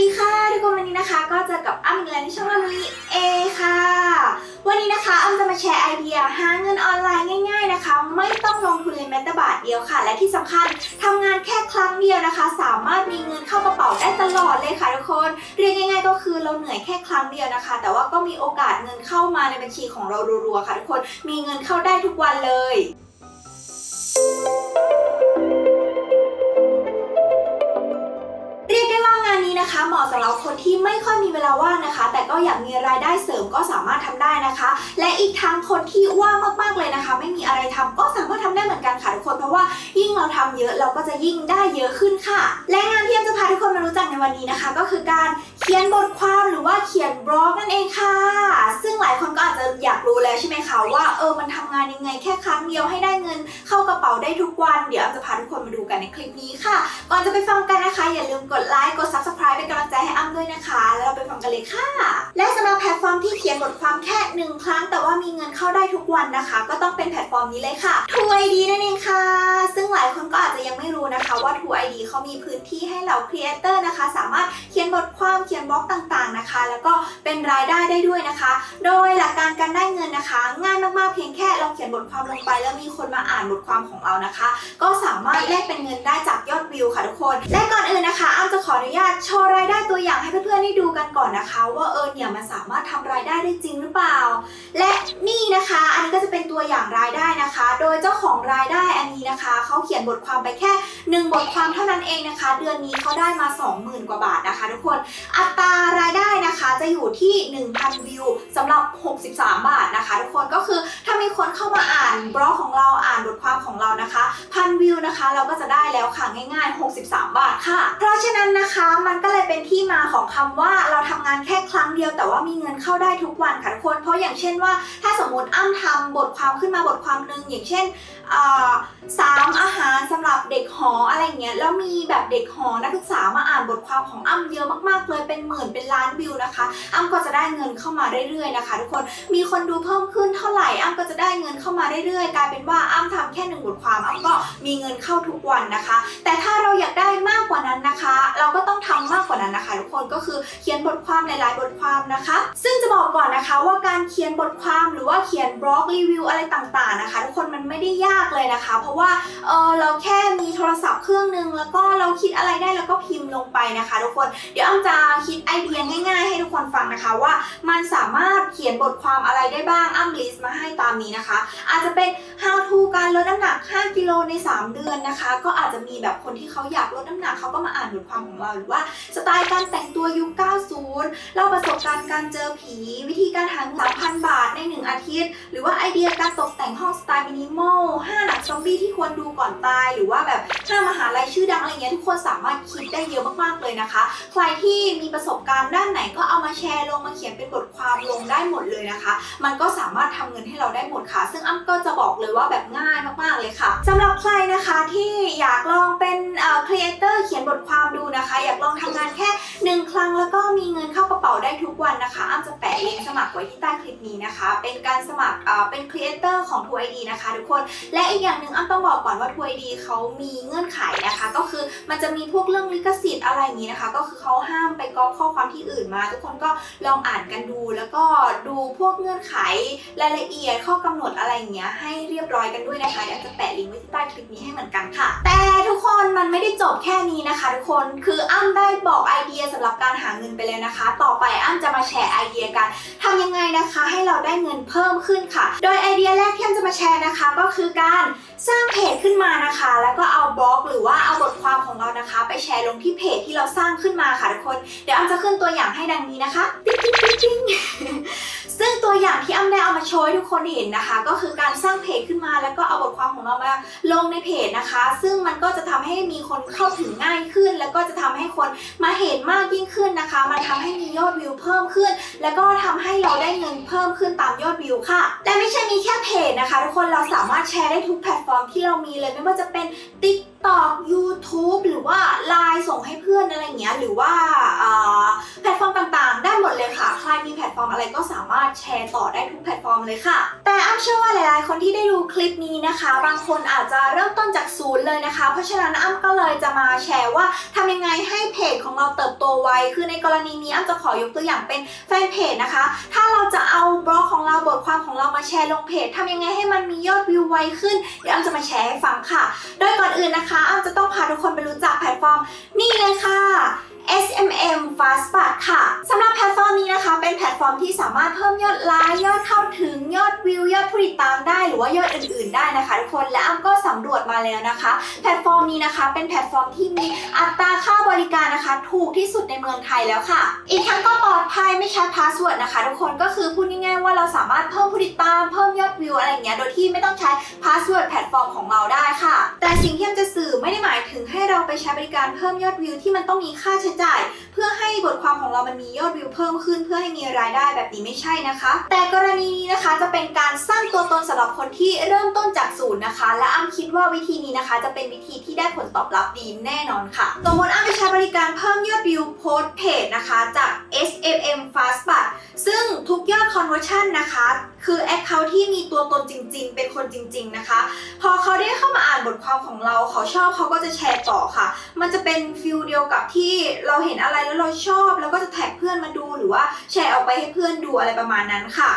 ดีค่ะทุกคนวันนี้นะคะ ก็จอกับอ้ำอีกแล้วในช่องอ้ำลีเอค่ะ วันนี้นะคะอ้ำจะมาแชร์ไอเดียหาเงินออนไลน์ง่าย ๆนะคะ ไม่ต้องลงทุนเลยแม้แต่บาทเดียวค่ะ และที่สำคัญทำงานแค่ครั้งเดียวนะคะ สามารถมีเงินเข้ากระเป๋าได้ตลอดเลยค่ะทุกคนเรียกง่าย ๆ ก็คือเราเหนื่อยแค่ครั้งเดียวนะคะ แต่ว่าก็มีโอกาสเงินเข้ามาในบัญชีของเรารัวๆค่ะทุกคนมีเงินเข้าได้ทุกวันเลยาว่างนะคะ แต่ก็อยากมีรายได้เสริมก็สามารถทำได้นะคะ และอีกทั้งคนที่ว่างมากๆเลยนะคะ ไม่มีอะไรทำก็สามารถทำได้เหมือนกันค่ะทุกคนเพราะว่ายิ่งเราทำเยอะเราก็จะยิ่งได้เยอะขึ้นค่ะ และงานที่แอมจะพาทุกคนมารู้จักในวันนี้นะคะ ก็คือการ ขียนบทความหรือว่าเขียนบล็อกนั่นเองค่ะ ซึ่งหลายคนก็อาจจะอยากรู้แล้วใช่ไหมคะว่าเออมันทำงานยังไงแค่ครั้งเดียวให้ได้เงิน เข้ากระเป๋าได้ทุกวัน เดี๋ยวแอมจะพาทุกคนมาดูกันในคลิปนี้ค่ะ ก่อนจะไปฟังกันนะคะ อย่าลืมกดไลค์กด subscribe เป็นกำลังใจให้อ้ำด้วยนะคะ แล้วเราไปฟังกันเลยค่ะ และสำหรับแพลตฟอร์มที่เขียนบทความแค่หนึ่งครั้ง แต่ว่ามีเงินเข้าได้ทุกวันนะคะ ก็ต้องเป็นแพลตฟอร์มนี้เลยค่ะ True ID นั่นเอง เขามีพื้นที่ให้เหล่าครีเอเตอร์นะคะ สามารถเขียนบทความเขียนบล็อกต่างๆนะคะ แล้วก็เป็นรายได้ได้ด้วยนะคะ โดยหลักการการได้เงินนะคะ ง่ายมากๆเพียงแค่เราเขียนบทความลงไป แล้วมีคนมาอ่านบทความของเรานะคะ ก็สามารถแลกเป็นเงินได้จากยอดวิวค่ะทุกคน และก่อนอื่นนะคะอ้ำจะขออนุญาตโชว์รายได้ตัวอย่างให้เพื่อนๆได้ดูกันก่อนนะคะ ว่าเออเนี่ยมันสามารถทำรายได้ได้จริงหรือเปล่า และนี่นะคะ อันนี้ก็จะเป็นตัวอย่างรายได้นะคะ โดยเจ้าของรายได้อันนี้นะคะเขาเขียนบทความไปแค่หนึ่งบทความเท่านั้นเองนะคะ เดือนนี้เขาได้มา 20,000 กว่าบาทนะคะ ทุกคนอัตรารายได้นะคะจะอยู่ที่ 1,000 วิวสำหรับ 63 บาทนะคะ ทุกคนก็คือถ้ามีคนเข้ามาอ่านบล็อกของเราอ่านบทความของเรานะคะพันวิวนะคะ เราก็จะได้แล้วค่ะง่าย ๆ 63 บาทค่ะ เพราะฉะนั้นนะคะมันก็เลยเป็นที่มาของคำว่าเราทำงานแค่ครั้งเดียว แต่ว่ามีเงินเข้าได้ทุกวันค่ะทุกคน เพราะอย่างเช่นว่า ถ้าสมมติอ้ำทำบทความขึ้นมาบทความหนึ่งอย่างเช่น สามอาหารสำหรับเด็กหออะไรเงี้ยแล้วมีแบบเด็กหอนักศึกษามาอ่านบทความของอ้ำเยอะมากๆเลยเป็นหมื่นเป็นล้านวิวนะคะ อ้ำก็จะได้เงินเข้ามาเรื่อยๆนะคะ ทุกคนมีคนดูเพิ่มขึ้นเท่าไหร่อ้ำก็จะได้เงินเข้ามาเรื่อยๆกลายเป็นว่าอ้ำทำแค่หนึ่งบทความอ้ำก็มีเงินเข้าทุกวันนะคะ แต่ถ้าเราอยากได้มากกว่านั้นนะคะ เราก็ต้องทำมากกว่านั้นนะคะ ทุกคนก็คือเขียนบทความหลายๆ บทความนะคะ ซึ่งจะบอกก่อนนะคะว่าการเขียนบทความหรือว่าเขียนบล็อกรีวิวอะไรต่างๆนะคะ ทุกคนมันไม่ได้ยากากเลยนะคะ เพราะว่าเออเราแค่มีโท นึง แล้วก็เราคิดอะไรได้แล้วก็พิมพ์ลงไปนะคะ ทุกคนเดี๋ยวอ้ำจะคิดไอเดียง่าย ๆ ให้ทุกคนฟังนะคะว่า มันสามารถเขียนบทความอะไรได้บ้างอ้ำลิสต์มาให้ตามนี้นะคะ อาจจะเป็น how to การลดน้ำหนัก 5 กิโลใน 3 เดือนนะคะ ก็อาจจะมีแบบคนที่เขาอยากลดน้ำหนักเขาก็มาอ่านบทความของเราหรือว่าสไตล์การแต่งตัวยุค 90 เล่าประสบการณ์การเจอผี วิธีการหาเงิน3,000 บาทใน 1 อาทิตย์ หรือว่าไอเดียการตกแต่งห้องสไตล์มินิมอล5หนังซอมบี้ที่ควรดูก่อนตาย หรือว่าแบบ5มหาลัยชื่อดังอะไรเงี้ยทุกคนสามารถคิดได้เยอะมากๆเลยนะคะ ใครที่มีประสบการณ์ด้านไหนก็เอามาแชร์ลงมาเขียนเป็นบทความลงได้หมดเลยนะคะ มันก็สามารถทำเงินให้เราได้หมดค่ะ ซึ่งอ้ำก็จะบอกเลยว่าแบบง่ายมากๆเลยค่ะสำหรับใครนะคะที่อยากลองเป็นครีเอเตอร์เขียนบทความดูนะคะ อยากลองทำงานแค่หนึ่งครั้งแล้วก็มีเงินเข้ากระเป๋าได้ทุกวันนะคะอ้ำจะแปะลิงก์สมัครไว้ที่ใต้คลิป นี้นะคะ เป็นการสมัครเป็นครีเอเตอร์ของ True ID นะคะทุกคน และอีกอย่างหนึ่งอ้ำต้องบอกก่อนว่า True ID เขามีเงื่อนไขนะคะ ก็คือมันจะมีพวกเรื่องลิขสิทธิ์อะไรอย่างนี้นะคะ ก็คือเขาห้ามไปก๊อปข้อความที่อื่นมา ทุกคนก็ลองอ่านกันดู แล้วก็ดูพวกเงื่อนไขรายละเอียดข้อกำหนดอะไรอย่างเงี้ยให้เรียบร้อยกันด้วยนะคะเดี๋ยวจะแปะลิงก์ไว้ที่ใต้คลิปนี้ให้เหมือนกันค่ะ แต่ทุกคนมันไม่ได้จบแค่นี้นะคะ ทุกคนคืออ้ำได้บอกไอเดียสำหรับการหาเงินไปเลยนะคะ ต่อไปอ้ำจะมาแชร์ไอเดียกันทำยังไงนะคะให้เราได้เงินเพิ่มขึ้นค่ะ โดยไอเดียแรกที่อ้ำจะมาแชร์นะคะ ก็คือการสร้างเพจขึ้นมานะคะ แล้วก็เอาบล็อก หรือว่าเอาบทความของเรานะคะ ไปแชร์ลงที่เพจที่เราสร้างขึ้นมาค่ะทุกคน เดี๋ยวอ้ำจะขึ้นตัวอย่างให้ดังนี้นะคะติ๊งติ๊งติ๊งติ๊งซึ่งตัวอย่างที่อ้ำได้เอามาโชว์ให้ทุกคนเห็นนะคะ ก็คือการสร้างเพจขึ้นมา แล้วก็เอาบทความของเรามาลงในเพจนะคะ ซึ่งมันก็จะทำให้มีคนเข้าถึงง่ายขึ้น แล้วก็จะทำให้คนมาเห็นมากยิ่งขึ้นนะคะ มันทำให้มียอดวิวเพิ่มขึ้น แล้วก็ทำให้เราได้เงินเพิ่มิ่มขึ้นตามยอดวิวค่ะ และไม่ใช่มีแค่เพจนะคะ ทุกคนเราสามารถแชร์ได้ทุกแพลตฟอร์มที่เรามีเลยไม่ว่าจะเป็น TikTok YouTube หรือว่า Line ส่งให้เพื่อนอะไรอย่างเงี้ยหรือว่าแพลตฟอร์มต่างๆ ได้หมดเลยค่ะ ใครมีแพลตฟอร์มอะไรก็สามารถแชร์ต่อได้ทุกแพลตฟอร์มเลยค่ะ แต่อ้ำเชื่อว่าหลายๆ คนที่ได้ดูคลิปนี้นะคะ บางคนอาจจะเริ่มต้นจากศูนย์เลยนะคะ เพราะฉะนั้นอ้ำก็เลยจะมาแชร์ว่าทำยังไงให้เพจของเราเติบโตไวคือในกรณีนี้อ้ำจะขอยกตัวอย่างเป็นแฟนเพจนะคะ ถ้าเราจะเอาบล็อกของเราบทความของเรามาแชร์ลงเพจทำยังไงให้มันมียอดวิวไวขึ้นเดี๋ยวอ้ำจะมาแชร์ให้ฟังค่ะ โดยก่อนอื่นนะคะอ้ำจะต้องพาทุกคนไปรู้จักแพลตฟอร์มนี่เลยค่ะ SMM Fastbot ค่ะสำหรับแพลตฟอร์มนี้นะคะ เป็นแพลตฟอร์มที่สามารถเพิ่มยอดไลค์ยอดเข้าถึงยอดวิวยอดผู้ติดตามได้ หรือว่ายอดอื่นๆได้นะคะทุกคนและอ้ำก็สำรวจมาแล้วนะคะ แพลตฟอร์มนี้นะคะ เป็นแพลตฟอร์มที่มีอัตราค่าบริการนะคะ ถูกที่สุดในเมืองไทยแล้วค่ะ อีกทั้งก็ปลอดภัยไม่ใช้พาสเวิร์ดนะคะ ทุกคนก็คือพูดง่ายๆว่าเราสามารถเพิ่มผู้ติดตามเพิ่มยอดวิวอะไรอย่างเงี้ยโดยที่ไม่ต้องใช้พาสเวิร์ดแพลตฟอร์มของเราได้ค่ะ แต่สิ่งที่อ้ำจะสื่อไม่ได้หมายถึงให้เราไปใช้บริการเพิ่มยอดวิวที่มันต้องมีค่าใช้จ่าย เพื่อให้บทความของเรามันมียอดวิวเพิ่มขึ้น เพื่อให้มีรายได้แบบนี้ไม่ใช่นะคะ แต่กรณีนี้นะคะจะเป็นการสร้างตัวตนสำหรับคนที่เริ่มต้นจากศูนย์นะคะ และอ้ำคิดว่าวิธีนี้นะคะ จะเป็นวิธีที่ได้ผลตอบรับดีแน่นอนค่ะสมมติอ้ำไปใช้บริการเพิ่มยอดวิวโพสเพจนะคะจาก SMM Fastbot ซึ่งทุกยอด conversion นะคะคือ Account ที่มีตัวตนจริง ๆ เป็นคนจริง ๆนะคะ พอเขาได้เข้ามาอ่านบทความของเราเขาชอบเขาก็จะแชร์ต่อค่ะ มันจะเป็นฟิลเดียวกับที่เราเห็นอะไรแล้วเราชอบ แล้วก็จะแท็กเพื่อนมาดูหรือว่าแชร์ออกไปให้เพื่อนดูอะไรประมาณนั้นค่ะ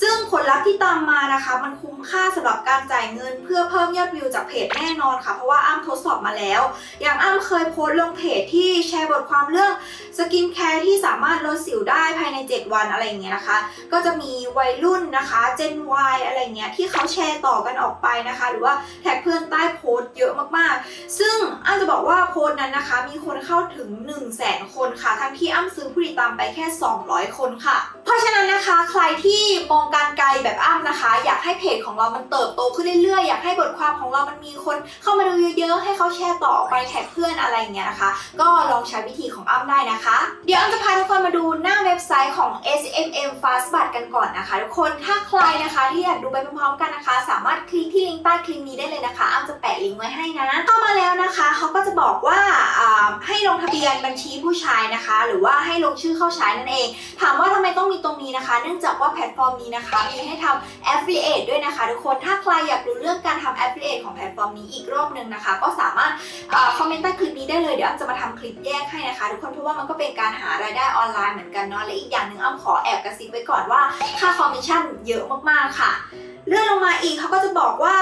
ซึ่งผลลัพธ์ที่ตามมานะคะ มันคุ้มค่าสำหรับการจ่ายเงิน เพื่อเพิ่มยอดวิวจากเพจแน่นอนค่ะ เพราะว่าอ้ำทดสอบมาแล้ว อย่างอ้ำเคยโพสต์ลงเพจที่แชร์บทความเรื่องสกินแคร์ที่สามารถลดสิวได้ภายใน 7 วันอะไรอย่างเงี้ยนะคะ ก็จะมีวัยรุ่นนะคะ Gen Y อะไรเงี้ยที่เขาแชร์ต่อกันออกไปนะคะ หรือว่าแท็กเพื่อนใต้โพสต์เยอะมากๆ ซึ่งอ้ำจะบอกว่าโพสต์นั้นนะคะ มีคนเข้าถึง 1 0 0 0 0แสนคนค่ะ ทั้งที่อ้ำซื้อผู้ติดตามไปแค่ 200 คนค่ะ เพราะฉะนั้นนะคะใครที่มองการไกลแบบอ้ำนะคะ อยากให้เพจของเรามันเติบโตขึ้นเรื่อยๆ อยากให้บทความของเรามันมีคนเข้ามาดูเยอะๆ ให้เขาแชร์ต่อไปแท็กเพื่อนอะไรอย่างเงี้ยนะคะ ก็ลองใช้วิธีของอ้ำได้นะคะ เดี๋ยวอ้ำจะพาทุกคนมาดูหน้าเว็บไซต์ของ SMM Fastbot กันก่อนนะคะทุกคนถ้าใครนะคะที่อยากดูไปพร้อมๆกันนะคะ สามารถคลิกที่ลิงก์ใต้คลิปนี้ได้เลยนะคะอ้ำจะแปะลิงก์ไว้ให้นะเข้ามาแล้วนะคะเขาก็จะบอกว่าให้ลงทะเบียนบัญชีผู้ใช้นะคะ หรือว่าให้ลงชื่อเข้าใช้นั่นเอง ถามว่าทำไมต้องมีตรงนี้นะคะ เนื่องจากว่าแพลตฟอร์มนี้นะคะมีให้ทำ affiliate ด้วยนะคะ ทุกคนถ้าใครอยากรู้เรื่องการทำ affiliate ของแพลตฟอร์มนี้อีกรอบหนึ่งนะคะ ก็สามารถคอมเมนต์ใต้คลิปนี้ได้เลยเดี๋ยวอ้ำจะมาทำคลิปแยกให้นะคะ ทุกคนเพราะว่ามันก็เป็นการหารายได้ออนไลน์เหมือนกันเนาะและอีกอย่างหนึ่งอ้ำขอแอบกระซิบไว้ก่อนว่าค่าคอมมิชชั่นเยอะมากๆค่ะ เลื่อนลงมาอีกเขาก็จะบอกว่า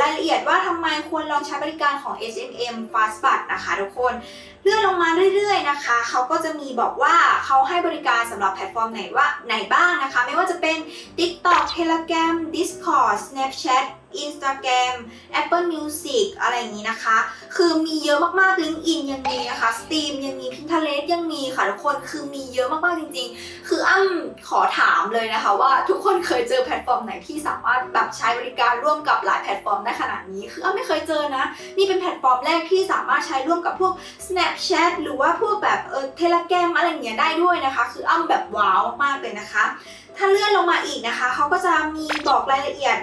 รายละเอียดว่าทำไมควรลองใช้บริการของ SMM Fastbot นะคะทุกคน เลื่อนลงมาเรื่อยๆนะคะเขาก็จะมีบอกว่าเขาให้บริการสำหรับแพลตฟอร์มไหนว่าไหนบ้างนะคะ ไม่ว่าจะเป็น TikTok Telegram Discord Snapchat Instagram Apple Music อะไรอย่างนี้นะคะ คือมีเยอะมากๆ LinkedIn ยังมีนะคะ Steam ยังมี Pinterest ยังมีค่ะทุกคน คือมีเยอะมากๆ จริง ๆ คืออ้ำขอถามเลยนะคะ ว่าทุกคนเคยเจอแพลตฟอร์มไหนที่สามารถแบบใช้บริการร่วมกับหลายแพลตฟอร์มได้ขนาดนี้ คืออ้ำไม่เคยเจอนะ นี่เป็นแพลตฟอร์มแรกที่สามารถใช้ร่วมกับพวก Snapchat หรือว่าพวกแบบเออ Telegram อะไรอย่างเงี้ยได้ด้วยนะคะ คืออ้ำแบบว้าวมากเลยนะคะถ้าเลื่อนลงมาอีกนะคะ เขาก็จะมีบอกรายละเอียด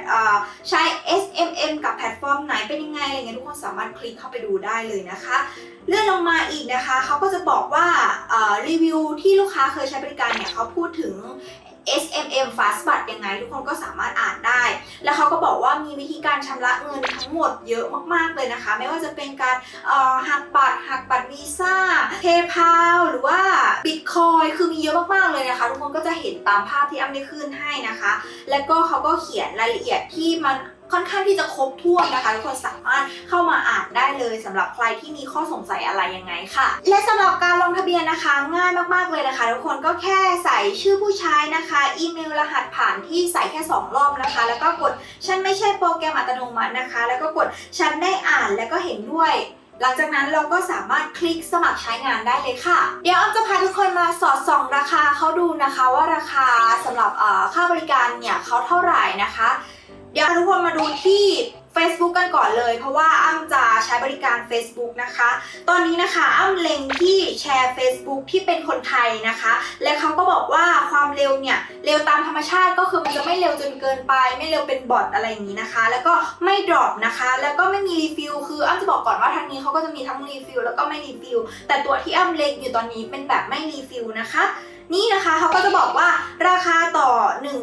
ใช้ SMM กับแพลตฟอร์มไหนเป็นยังไงอะไรเงี้ยทุกคนสามารถคลิกเข้าไปดูได้เลยนะคะ เลื่อนลงมาอีกนะคะ เขาก็จะบอกว่ารีวิวที่ลูกค้าเคยใช้บริการเนี่ยเขาพูดถึง SMM Fast b u t ยังไง ทุกคนก็สามารถอ่านได้ แล้วเขาก็บอกว่ามีวิธีการชำระเงินทั้งหมดเยอะมากๆเลยนะคะ ไม่ว่าจะเป็นการหักบัตรหักบัตรวีซ่าเพย์พาหรือว่าบิตคอยคือมีเยอะมากๆเลยนะคะ ทุกคนก็จะเห็นตามภาพที่อ้ำได้ขึ้นให้นะคะ แล้วก็เขาก็เขียนรายละเอียดที่มัน ค่อนข้างที่จะครบถ้วนนะคะทุกคนสามารถเข้ามาอ่านได้เลยสำหรับใครที่มีข้อสงสัยอะไรยังไงค่ะ และสำหรับการลงทะเบียนนะคะ ง่ายมากๆเลยนะคะ ทุกคนก็แค่ใส่ชื่อผู้ใช้นะคะอีเมลรหัสผ่านที่ใส่แค่ 2 รอบนะคะ แล้วก็กดฉันไม่ใช่โปรแกรมอัตโนมัตินะคะ แล้วก็กดฉันได้อ่านแล้วก็เห็นด้วยหลังจากนั้นเราก็สามารถคลิกสมัครใช้งานได้เลยค่ะ เดี๋ยวอ้อมจะพาทุกคนมาสอดส่องราคาเขาดูนะคะว่าราคาสำหรับเอ่อค่าบริการเนี่ยเขาเท่าไหร่นะคะ เดี๋ยวทุกคนมาดูที่ Facebook กันก่อนเลย เพราะว่าอ้ำจะใช้บริการ Facebook นะคะ ตอนนี้นะคะอ้ำเล็งที่แชร์ Facebook ที่เป็นคนไทยนะคะ และเขาก็บอกว่าความเร็วเนี่ยเร็วตามธรรมชาติก็คือมันจะไม่เร็วจนเกินไป ไม่เร็วเป็นบอทอะไรอย่างนี้นะคะ แล้วก็ไม่ดรอปนะคะ แล้วก็ไม่มีรีฟิลคืออ้ำจะบอกก่อนว่าทางนี้เขาก็จะมีทั้งรีฟิลแล้วก็ไม่รีฟิลแต่ตัวที่อ้ำเล็งอยู่ตอนนี้เป็นแบบไม่รีฟิลนะคะ นี่นะคะเขาก็จะบอกว่าราคาต่อ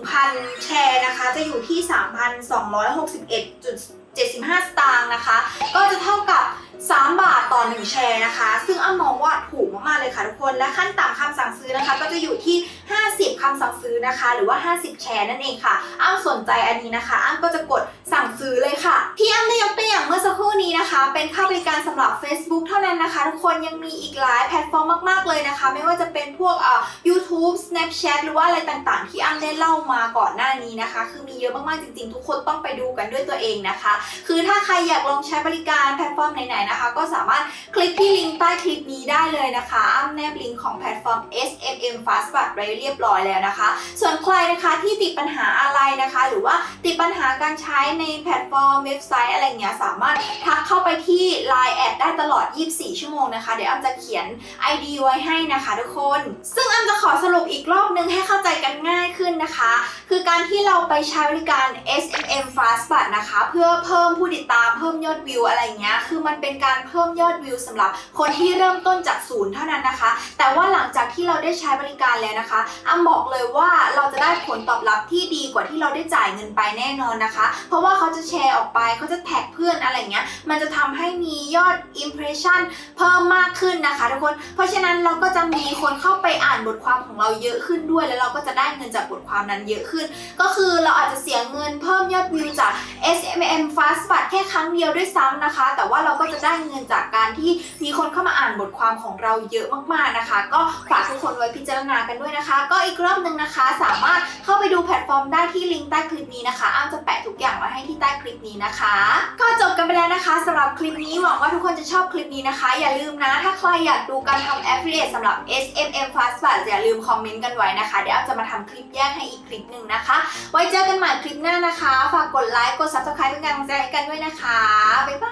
1,000 แชร์นะคะ จะอยู่ที่ 3,261.75 สตางค์นะคะ ก็จะเท่ากับ 3 บาทต่อ 1 แชร์นะคะ ซึ่งอ้ามองว่าถูก มากๆเลยค่ะทุกคนและขั้นต่ำคำสั่งซื้อนะคะ ก็จะอยู่ที่ 50คำสั่งซื้อนะคะ หรือว่า 50 แชร์นั่นเองค่ะอ้ำสนใจอันนี้นะคะอ้ำก็จะกดสั่งซื้อเลยค่ะที่อ้ำได้ยกตัวอย่างเมื่อสักครู่นี้นะคะ เป็นค่าบริการสำหรับ Facebook เท่านั้นนะคะ ทุกคนยังมีอีกหลายแพลตฟอร์มมาก ๆเลยนะคะ ไม่ว่าจะเป็นพวกเอ่อ YouTube Snapchat หรือว่าอะไรต่างๆ ที่อ้ำได้เล่ามาก่อนหน้านี้นะคะ คือมีเยอะมากๆจริงๆ ทุกคนต้องไปดูกันด้วยตัวเองนะคะ คือถ้าใครอยากลองใช้บริการแพลตฟอร์มไหนๆนะคะ ก็สามารถคลิกที่ลิงก์ใต้คลิปนี้ได้เลยนะคะอ้ำแนบลิงก์ของแพลตฟอร์ม SMM Fastback ไว้เรียบร้อยแล้วนะคะ ส่วนใครนะคะที่ติดปัญหาอะไรนะคะ หรือว่าติดปัญหาการใช้ในแพลตฟอร์มเว็บไซต์อะไรเงี้ยสามารถทักเข้าไปที่ Line แอดได้ตลอด 24 ชั่วโมงนะคะ เดี๋ยวอ้ำจะเขียน ID ไว้ให้นะคะทุกคน ซึ่งอ้ำจะขอสรุปอีกรอบนึงให้เข้าใจกันง่ายขึ้นนะคะ คือการที่เราไปใช้บริการ SMM Fastback นะคะ เพื่อเพิ่มผู้ติดตามเพิ่มยอดวิวอะไรเงี้ย คือมันเป็นการเพิ่มยอดวิวสำหรับคนที่เริ่มต้นจากศูนย์เท่านั้นนะคะ แต่ว่าหลังจากที่เราได้ใช้บริการแล้วนะคะอ้ำบอกเลยว่าเราจะได้ผลตอบรับที่ดีกว่าที่เราได้จ่ายเงินไปแน่นอนนะคะ เพราะว่าเขาจะแชร์ออกไปเขาจะแท็กเพื่อนอะไรเงี้ย มันจะทำให้มียอด impression เพิ่มมากขึ้นนะคะทุกคน เพราะฉะนั้นเราก็จะมีคนเข้าไปอ่านบทความของเราเยอะขึ้นด้วย แล้วเราก็จะได้เงินจากบทความนั้นเยอะขึ้น ก็คือเราอาจจะเสียเงินเพิ่มยอดวิวจาก SMM Fast b u t แค่ครั้งเดียวด้วยซ้ำนะคะ แต่ว่าเราก็จะได้เงินจากการที่มีคนเข้ามาอ่านบทความของเราเยอะมากๆนะคะ ก็ฝากทุกคนไว้พิจารณากันด้วยนะคะ ก็อีกรอบหนึ่งนะคะ สามารถเข้าไปดูแพลตฟอร์มได้ที่ลิงก์ใต้คลิปนี้นะคะ อ้ำจะแปะทุกอย่างไว้ให้ที่ใต้คลิปนี้นะคะ ก็จบกันไปแล้วนะคะสำหรับคลิปนี้หวังว่าทุกคนจะชอบคลิปนี้นะคะ อย่าลืมนะ ถ้าใครอยากดูการทำ affiliate สำหรับ SMM Fast b u t อย่าลืมคอมเมนต์กันไว้นะคะ เดี๋ยวอ้ำจะมาทำคลิปแยกให้อีกคลิปหนึ่งนะคะ ไว้เจอกันใหม่คลิปหน้านะคะ ฝากกดไลค์ กด subscribe เป็นกำลังใจให้กันด้วยนะคะ บ๊ายบาย